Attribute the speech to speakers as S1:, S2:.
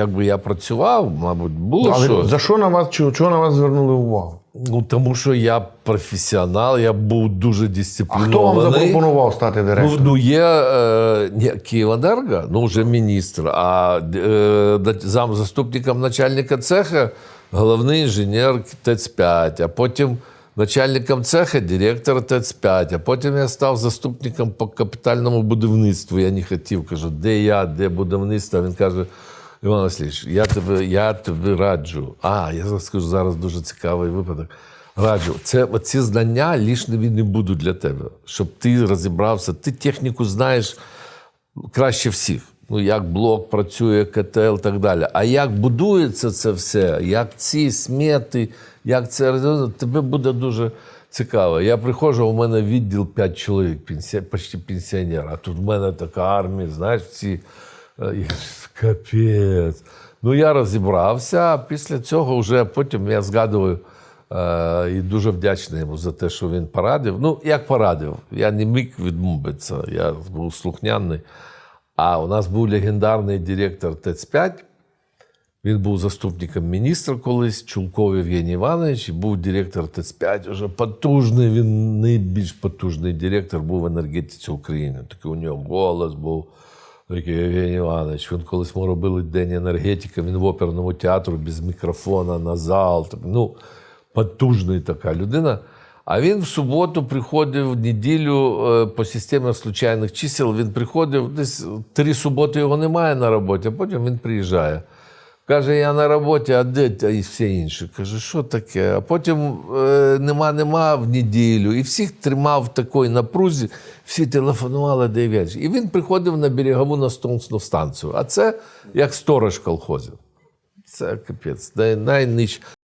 S1: Якби я працював, мабуть, було
S2: Але
S1: що.
S2: за що на вас, чого, чого на вас звернули увагу?
S1: Ну, тому що я професіонал, я був дуже
S2: А
S1: дисциплінований.
S2: хто вам запропонував стати
S1: Ну,
S2: директором?
S1: ну є е, ні, Київенерго, ну вже міністр, а е, да- зам заступником начальника цеха головний інженер ТЕЦ-5, а потім начальником цеха директор ТЕЦ-5, а потім я став заступником по капітальному будівництву. Я не хотів, кажу, де я, де будівництво. Він каже. Іван Васильович, я тебе, я тебе раджу. А, я скажу зараз дуже цікавий випадок. Раджу, це ці знання лишними не будуть для тебе, щоб ти розібрався. Ти техніку знаєш краще всіх. Ну, як блок працює, КТЛ і так далі. А як будується це все, як ці смети, як це тебе буде дуже цікаво. Я приходжу, у мене відділ 5 чоловік, почти пенсіонер, а тут в мене така армія, знаєш, ці. Е, Капець. Ну, я розібрався, а після цього вже потім я згадую е, і дуже вдячний йому за те, що він порадив. Ну, як порадив, я не міг відмовитися, я був слухняний. А у нас був легендарний директор ТЕЦ-5. Він був заступником міністра колись, Чулков Євгеній Іванович, і був директор ТЕЦ-5, вже потужний, він найбільш потужний директор був в енергетиці України. Такий у нього голос був. Такий Євгеній Іванович. Він колись ми робили День енергетики, він в оперному театру без мікрофона на зал. Ну, потужний така людина. А він в суботу приходив в неділю е, по системі случайних чисел. Він приходив, десь три суботи його немає на роботі, а потім він приїжджає. Каже, я на роботі, а де і всі інші? Каже, що таке? А потім е, нема, нема в неділю. І всіх тримав в такій напрузі, всі телефонували де в'яч. І він приходив на берегову настонсну станцію. А це як сторож колхозів. Це капець, най- найниж.